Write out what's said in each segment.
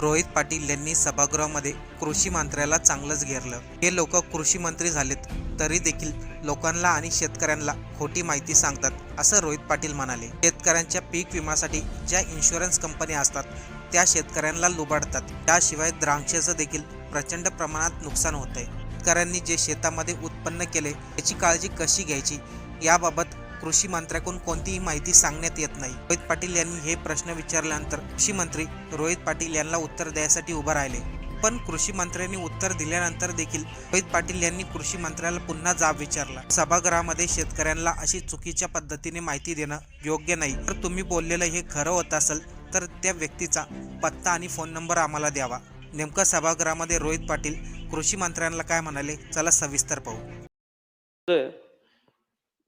रोहित पाटील यांनी सभागृहामध्ये कृषी मंत्र्याला चांगलंच घेरलं. हे लोक कृषी मंत्री झालेत तरी देखील लोकांना आणि शेतकऱ्यांना खोटी माहिती सांगतात असं रोहित पाटील म्हणाले. शेतकऱ्यांच्या पीक विम्यासाठी ज्या इन्शुरन्स कंपन्या असतात त्या शेतकऱ्यांना लुबाडतात. त्याशिवाय द्राक्षाचं देखील प्रचंड प्रमाणात नुकसान होतंय. शेतकऱ्यांनी जे शेतामध्ये उत्पन्न केले त्याची काळजी कशी घ्यायची याबाबत कृषी मंत्र्याकडून कोणतीही माहिती सांगण्यात येत नाही. रोहित पाटील यांनी हे प्रश्न विचारल्यानंतर कृषी मंत्री रोहित पाटील यांना उत्तर द्यायसाठी उभं राहिले. पण कृषी मंत्र्यांनी उत्तर दिल्यानंतर देखील रोहित पाटील यांनी कृषी मंत्र्याला पुन्हा जाब विचारला. सभागृहामध्ये शेतकऱ्यांना अशी चुकीच्या पद्धतीने माहिती देणं योग्य नाही. तर तुम्ही बोललेलं हे खरं होत असेल तर त्या व्यक्तीचा पत्ता आणि फोन नंबर आम्हाला द्यावा. नेमकं सभागृहामध्ये रोहित पाटील कृषी मंत्र्यांना काय म्हणाले चला सविस्तर पाहू.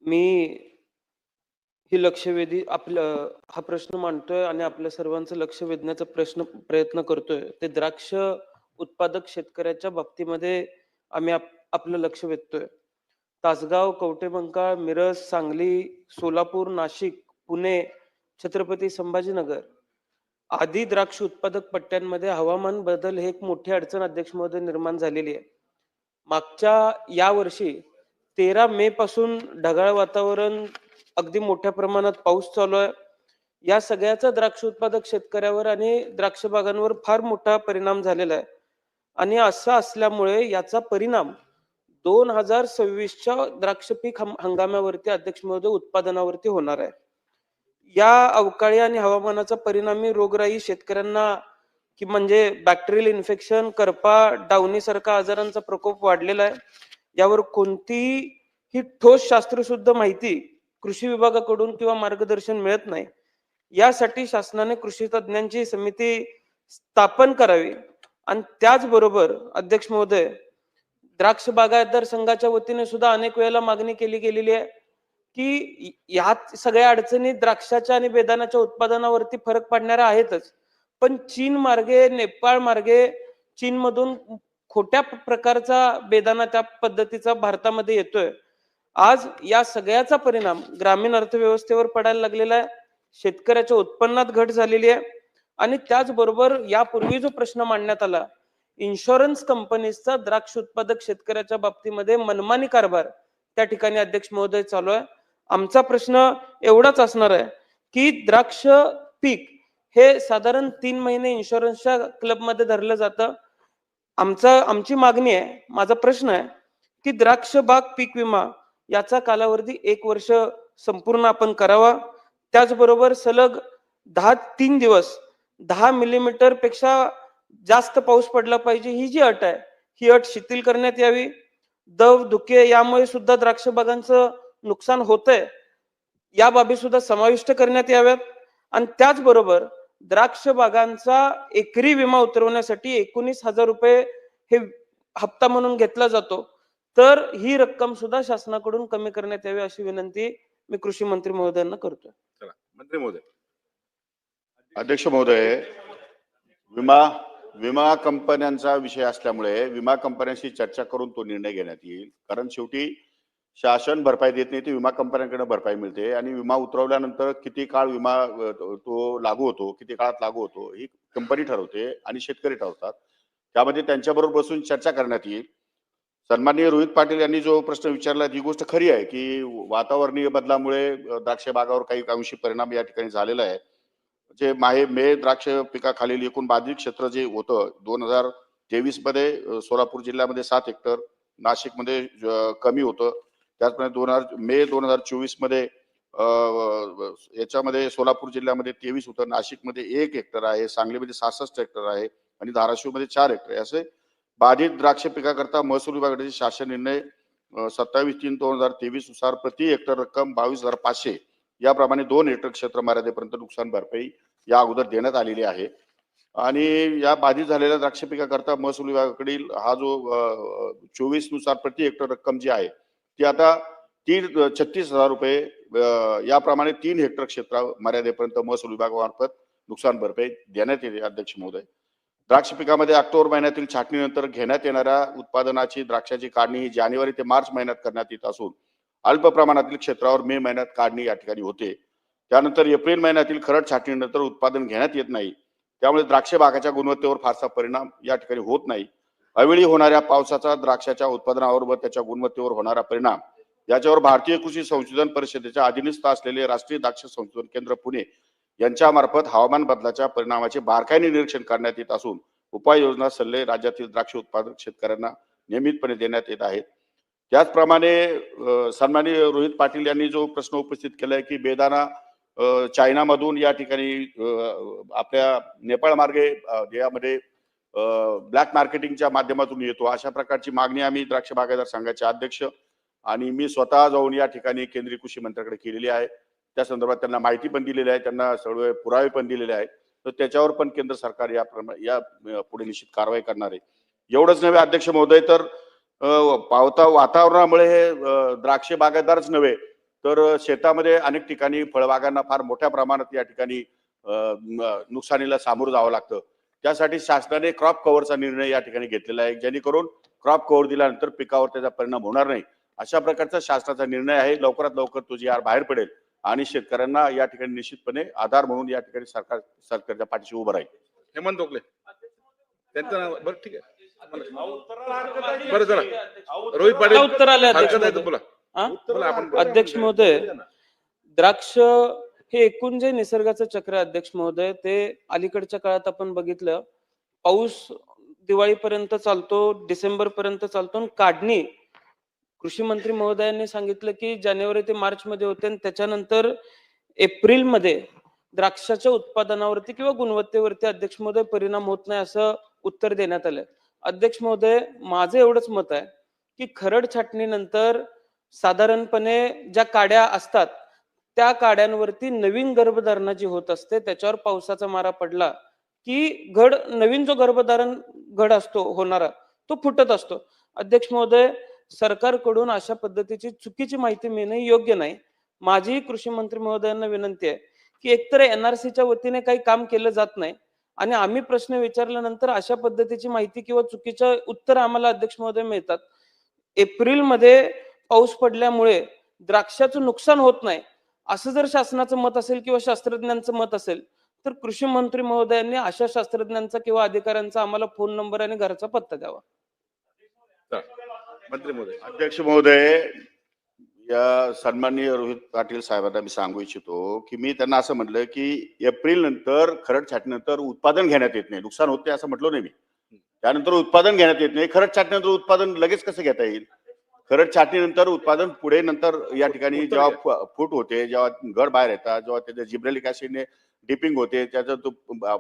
मी ही लक्षवेधी आपलं हा प्रश्न मांडतोय आणि आपल्या सर्वांचं लक्ष वेधण्याचा प्रश्न प्रयत्न करतोय. ते द्राक्ष उत्पादक शेतकऱ्याच्या बाबतीमध्ये आम्ही आप- आपलं लक्ष वेधतोय. तासगाव कवटेमंकाळ मिरज सांगली सोलापूर नाशिक पुणे छत्रपती संभाजीनगर आदी द्राक्ष उत्पादक पट्ट्यांमध्ये हवामान बदल हे एक मोठी अडचण अध्यक्ष महोदय निर्माण झालेली आहे. मागच्या या वर्षी तेरा मे पासून ढगाळ वातावरण अगदी मोठ्या प्रमाणात पाऊस चालू आहे. या सगळ्याचा द्राक्ष उत्पादक शेतकऱ्यावर आणि द्राक्ष बागांवर फार मोठा परिणाम झालेला आहे. आणि असा असल्यामुळे याचा परिणाम दोन हजार सव्वीसच्या द्राक्ष पीक हंग- हंगामावरती अध्यक्ष महोदय उत्पादनावरती होणार आहे. या अवकाळी आणि हवामानाचा परिणामी रोगराई शेतकऱ्यांना की म्हणजे बॅक्टेरियल इन्फेक्शन करपा डावणी सारखा आजारांचा प्रकोप वाढलेला आहे. यावर कोणतीही ही ठोस शास्त्रशुद्ध माहिती कृषी विभागाकडून किंवा मार्गदर्शन मिळत नाही यासाठी शासनाने कृषी तज्ज्ञांची समिती स्थापन करावी. आणि त्याचबरोबर अध्यक्ष महोदय द्राक्ष बागायतदार संघाच्या वतीने सुद्धा अनेक वेळेला मागणी केली गेलेली आहे की यात सगळ्या अडचणी द्राक्षाच्या आणि बेदानाच्या उत्पादनावरती फरक पडणाऱ्या आहेतच. पण चीन मार्गे नेपाळ मार्गे चीनमधून खोट्या प्रकारचा बेदाना त्या पद्धतीचा भारतामध्ये येतोय. आज या सगळ्याचा परिणाम ग्रामीण अर्थव्यवस्थेवर पडायला लागलेला आहे. शेतकऱ्याच्या उत्पन्नात घट झालेली आहे. आणि त्याचबरोबर यापूर्वी जो प्रश्न मांडण्यात आला इन्शुरन्स कंपनीजचा द्राक्ष उत्पादक शेतकऱ्याच्या बाबतीमध्ये मनमानी कारभार त्या ठिकाणी अध्यक्ष महोदय चालू आहे. आमचा प्रश्न एवढाच असणार आहे की द्राक्ष पीक हे साधारण तीन महिने इन्शुरन्सच्या क्लबमध्ये धरलं जातं. आमचा आमची मागणी आहे माझा प्रश्न आहे की द्राक्ष बाग पीक विमा याचा कालावधी एक वर्ष संपूर्ण आपण करावा. त्याचबरोबर सलग दहा तीन दिवस दहा मिलीमीटरपेक्षा जास्त पाऊस पडला पाहिजे ही जी अट आहे ही अट शिथिल करण्यात यावी. दव धुके यामुळे सुद्धा द्राक्ष बागांचं नुकसान आहे या बाबी सुद्धा समाविष्ट करण्यात याव्यात. आणि त्याचबरोबर द्राक्ष बागांचा एकरी विमा उतरवण्यासाठी एकोणीस हजार रुपये हे हप्ता म्हणून घेतला जातो. तर ही रक्कम सुद्धा शासनाकडून कमी करण्यात यावी अशी विनंती मी कृषी मंत्री महोदयांना करतोय. चला मंत्री महोदय. अध्यक्ष महोदय विमा विमा कंपन्यांचा विषय असल्यामुळे विमा कंपन्यांशी चर्चा करून तो निर्णय घेण्यात येईल. कारण शेवटी शासन भरपाई देत नाही ती विमा कंपन्यांकडे भरपाई मिळते. आणि विमा उतरवल्यानंतर किती काळ विमा तो लागू होतो किती काळात लागू होतो ही कंपनी ठरवते आणि शेतकरी ठरवतात. त्यामध्ये त्यांच्याबरोबर बसून चर्चा करण्यात येईल. सन्माननीय रोहित पाटील यांनी जो प्रश्न विचारला ही गोष्ट खरी आहे की वातावरणीय बदलामुळे द्राक्ष बागावर काही अंशी परिणाम या ठिकाणी झालेला आहे. जे माहे मे द्राक्ष पिकाखालील एकूण बाधित क्षेत्र जे होतं दोन हजार तेवीसमध्ये सोलापूर जिल्ह्यामध्ये सात हेक्टर नाशिकमध्ये कमी होतं. त्याचप्रमाणे दोन हजार मे दोन हजार चोवीसमध्ये याच्यामध्ये सोलापूर जिल्ह्यामध्ये तेवीस होतं नाशिकमध्ये एक हेक्टर आहे सांगलीमध्ये सहासष्ट हेक्टर आहे आणि धाराशिवमध्ये चार हेक्टर आहे. असे बाधित द्राक्ष पिकाकरता महसूल विभागाचे शासन निर्णय सत्तावीस तीन दोन हजार तेवीसनुसार प्रति हेक्टर रक्कम बावीस हजार पाचशे याप्रमाणे दोन हेक्टर क्षेत्र मर्यादेपर्यंत नुकसान भरपाई या अगोदर देण्यात आलेली आहे. आणि या बाधित झालेल्या द्राक्ष पिकाकरता महसूल विभागाकडील हा जो चोवीसनुसार प्रति हेक्टर रक्कम जी आहे ती आता तीन छत्तीस हजार रुपये याप्रमाणे तीन हेक्टर क्षेत्र मर्यादेपर्यंत महसूल विभागामार्फत नुकसान भरपाई देण्यात येते अध्यक्ष महोदय. द्राक्ष पिकामध्ये ऑक्टोबर महिन्यातील छाटणीनंतर घेण्यात येणाऱ्या उत्पादनाची द्राक्षाची काढणी ही जानेवारी ते मार्च महिन्यात करण्यात येत असून अल्प प्रमाणातील क्षेत्रावर मे महिन्यात काढणी या ठिकाणी होते. त्यानंतर एप्रिल महिन्यातील खरड छाटणीनंतर उत्पादन घेण्यात येत नाही. त्यामुळे द्राक्ष बागाच्या गुणवत्तेवर फारसा परिणाम या ठिकाणी होत नाही. अवेळी होणाऱ्या पावसाचा द्राक्षाच्या उत्पादनावर व त्याच्या गुणवत्तेवर होणारा परिणाम याच्यावर भारतीय कृषी संशोधन परिषदेच्या अधीनस्थ असलेले राष्ट्रीय द्राक्ष संशोधन केंद्र पुणे यांच्यामार्फत हवामान बदलाच्या परिणामाचे बारकाईने निरीक्षण करण्यात येत असून उपाययोजना सल्ले राज्यातील द्राक्ष उत्पादक शेतकऱ्यांना नियमितपणे देण्यात येत आहेत. त्याचप्रमाणे सन्माननीय रोहित पाटील यांनी जो प्रश्न उपस्थित केलाय की बेदाना चायनामधून या ठिकाणी आपल्या नेपाळ मार्गे यामध्ये ब्लॅक मार्केटिंगच्या माध्यमातून येतो. अशा प्रकारची मागणी आम्ही द्राक्ष बागायदार संघाचे अध्यक्ष आणि मी स्वतः जाऊन या ठिकाणी केंद्रीय कृषी मंत्र्याकडे केलेली आहे. त्या संदर्भात त्यांना माहिती पण दिलेली आहे त्यांना सर्व पुरावे पण दिलेले आहेत. तर त्याच्यावर पण केंद्र सरकार या या पुढे निश्चित कारवाई करणार आहे. एवढंच नव्हे अध्यक्ष महोदय तर पावता वातावरणामुळे हे द्राक्ष बागायतदारच नव्हे तर शेतामध्ये अनेक ठिकाणी फळबागांना फार मोठ्या प्रमाणात या ठिकाणी नुकसानीला सामोरं जावं लागतं. त्यासाठी शासनाने क्रॉप कव्हरचा निर्णय या ठिकाणी घेतलेला आहे जेणेकरून क्रॉप कव्हर दिल्यानंतर पिकावर त्याचा परिणाम होणार नाही. अशा प्रकारचा शासनाचा निर्णय आहे लवकरात लवकर तुझी यार बाहेर पडेल आणि शेतकऱ्यांना या ठिकाणी निश्चितपणे आधार म्हणून या ठिकाणी सरकार सरकारच्या पाठीशी उभं राहील. हेमंत ओकले त्यांचं नाव बरं ठीक आहे. बरं चला. रोहित पाटील. उत्तर आले? बोला. अध्यक्ष महोदय द्राक्ष हे एकूण जे निसर्गाचं चक्र अध्यक्ष महोदय ते अलीकडच्या काळात आपण बघितलं पाऊस दिवाळीपर्यंत चालतो डिसेंबर पर्यंत चालतो आणि काढणी कृषी मंत्री महोदयांनी सांगितलं की जानेवारी ते मार्च मध्ये होते आणि त्याच्यानंतर एप्रिलमध्ये द्राक्षाच्या उत्पादनावरती किंवा गुणवत्तेवरती अध्यक्ष महोदय परिणाम होत नाही असं उत्तर देण्यात आलंय. अध्यक्ष महोदय माझं एवढंच मत आहे की खरड छाटणीनंतर साधारणपणे ज्या काड्या असतात त्या काड्यांवरती नवीन गर्भधारणा जी होत असते त्याच्यावर पावसाचा मारा पडला की घड नवीन जो गर्भधारण घड असतो होणारा तो फुटत असतो. अध्यक्ष महोदय सरकारकडून अशा पद्धतीची चुकीची माहिती मिळणे योग्य नाही. माझी कृषी मंत्री महोदयांना विनंती आहे की एकतर एनआरसीच्या वतीने काही काम केलं जात नाही आणि आम्ही प्रश्न विचारल्यानंतर अशा पद्धतीची माहिती किंवा चुकीचं उत्तर आम्हाला अध्यक्ष महोदय मिळतात. एप्रिलमध्ये पाऊस पडल्यामुळे द्राक्षाचं नुकसान होत नाही. असं जर शासनाचं मत असेल किंवा शास्त्रज्ञांचं मत असेल तर कृषी मंत्री महोदयांनी अशा शास्त्रज्ञांचा किंवा अधिकाऱ्यांचा आम्हाला फोन नंबर आणि घराचा पत्ता द्यावा. मंत्री महोदय अध्यक्ष महोदय या सन्माननीय रोहित पाटील साहेबांना मी सांगू इच्छितो की मी त्यांना असं म्हटलं की एप्रिल नंतर खरड छाटणीनंतर उत्पादन घेण्यात येत नाही. नुकसान होते असं म्हटलं नाही मी. त्यानंतर उत्पादन घेण्यात येत नाही. खरड छाटणीनंतर उत्पादन लगेच कसं घेता येईल? खरड छाटणीनंतर उत्पादन पुढे नंतर या ठिकाणी जेव्हा फूट होते जेव्हा घड बाहेर येतात जेव्हा त्याच्या जिब्रेलिक ऍसिडने डिपिंग होते त्याचा तो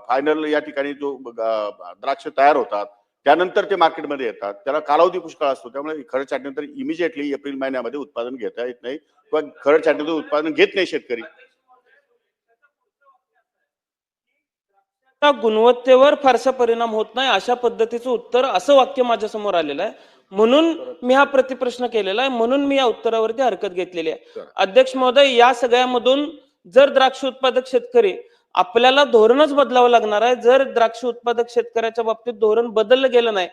फायनल या ठिकाणी जो द्राक्ष तयार होतात त्यानंतर ते मार्केटमध्ये येतात. त्याला कालावधी पुष्कळ असतो. त्यामुळे खरड छाटणीनंतर इमिजिएटली एप्रिल महिन्यामध्ये उत्पादन घेता येत नाही किंवा खरड छाटणीनंतर उत्पादन घेत नाही शेतकरी. गुणवत्तेवर फारसा परिणाम होत नाही. अशा पद्धतीचं उत्तर असं वाक्य माझ्यासमोर आलेलं आहे. म्हणून मी हा प्रतिप्रश्न केलेला आहे. म्हणून मी या उत्तरावरती हरकत घेतलेली आहे. अध्यक्ष महोदय या सगळ्यामधून जर द्राक्ष उत्पादक शेतकरी आपल्याला धोरणच बदलावं लागणार आहे. जर द्राक्ष उत्पादक शेतकऱ्याच्या बाबतीत धोरण बदललं गेलं नाही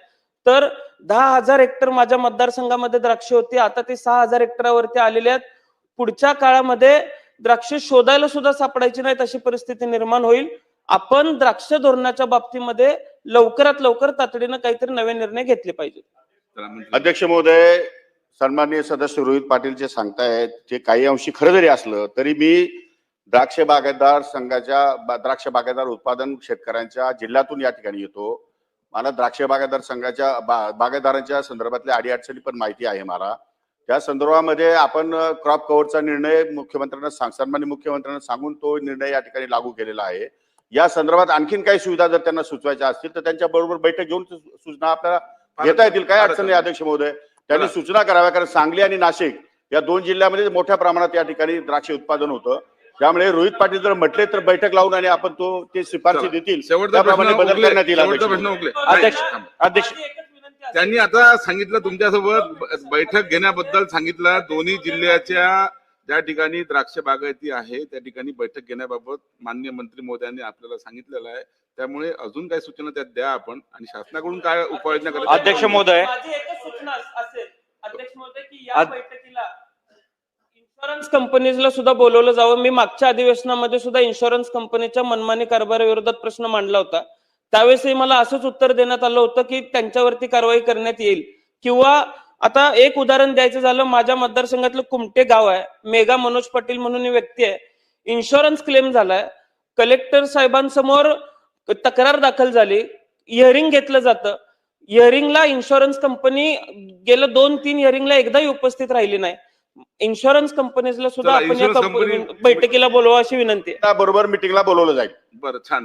तर दहा हजार हेक्टर माझ्या मतदारसंघामध्ये द्राक्ष होती. आता ते सहा हजार हेक्टरावरती आलेले आहेत. पुढच्या काळामध्ये द्राक्ष शोधायला सुद्धा सापडायची नाहीत अशी परिस्थिती निर्माण होईल. आपण द्राक्ष धोरणाच्या बाबतीमध्ये लवकरात लवकर तातडीनं काहीतरी नवे निर्णय घेतले पाहिजेत. अध्यक्ष महोदय सन्माननीय सदस्य रोहित पाटील जे सांगतायत ते काही अंशी खरं जरी असलं तरी मी द्राक्ष बागायतदार संघाच्या द्राक्ष बागायतदार उत्पादन शेतकऱ्यांच्या जिल्ह्यातून या ठिकाणी येतो. मला द्राक्ष बागायतदार संघाच्या बा- बागायतदारांच्या संदर्भातल्या अडीअडचणी पण माहिती आहे मला. त्या संदर्भामध्ये आपण क्रॉप कव्हरचा निर्णय मुख्यमंत्र्यांना सांग सन्मान्य मुख्यमंत्र्यांना सांगून तो निर्णय या ठिकाणी लागू केलेला आहे. या संदर्भात आणखीन काही सुविधा जर त्यांना सुचवायच्या असतील तर त्यांच्या बरोबर बैठक घेऊन सूचना आपल्याला घेता येतील. काय अडचण नाही अध्यक्ष महोदय. त्यांनी. सूचना कराव्या कारण सांगली आणि नाशिक या दोन जिल्ह्यामध्ये मोठ्या प्रमाणात या ठिकाणी द्राक्ष उत्पादन होतं. त्यामुळे रोहित पाटील जर म्हटले तर बैठक लावून आणि आपण तो ते शिफारशी. देतील शेवटचा त्याप्रमाणे प्रश्न बदल. करण्यात येईल अध्यक्ष. त्यांनी आता सांगितलं तुमच्यासोबत बैठक घेण्याबद्दल सांगितलं दोन्ही जिल्ह्याच्या ज्या ठिकाणी द्राक्ष बागायती आहे त्या ठिकाणी बैठक घेण्याबाबत मान्य मंत्री मोदयांनी आपल्याला सांगितलेलं आहे त्यामुळे अजून काही सूचना त्यात द्या आपण आणि शासनाकडून काय उपाययोजना करायच्या अध्यक्ष महोदय. माझी एकच सूचना अस- असेल अध्यक्ष महोदय की या इन्शुरन्स कंपनीजला सुद्धा बोलवलं जावं. मी मागच्या अधिवेशनामध्ये सुद्धा इन्शुरन्स कंपनीच्या मनमानी कारभाराविरोधात प्रश्न मांडला होता. त्यावेळेसही मला असंच उत्तर देण्यात आलं होतं की त्यांच्यावरती कारवाई करण्यात येईल. किंवा आता एक उदाहरण द्यायचं झालं माझ्या मतदारसंघातलं कुमटे गाव आहे. मेघा मनोज पाटील म्हणून व्यक्ती आहे. इन्शुरन्स क्लेम झालाय. कलेक्टर साहेबांसमोर तक्रार दाखल झाली. हिअरिंग घेतलं जातं. हिअरिंगला इन्शुरन्स कंपनी गेलं दोन तीन हिअरिंगला एकदाही उपस्थित राहिली नाही. इन्शुरन्स कंपनीजला सुद्धा चला, आपण या insurance कंप- company- बैठकीला बोलवा अशी विनंती आहे. त्या बरोबर मिटिंगला बोलवलं जाईल. बरं छान.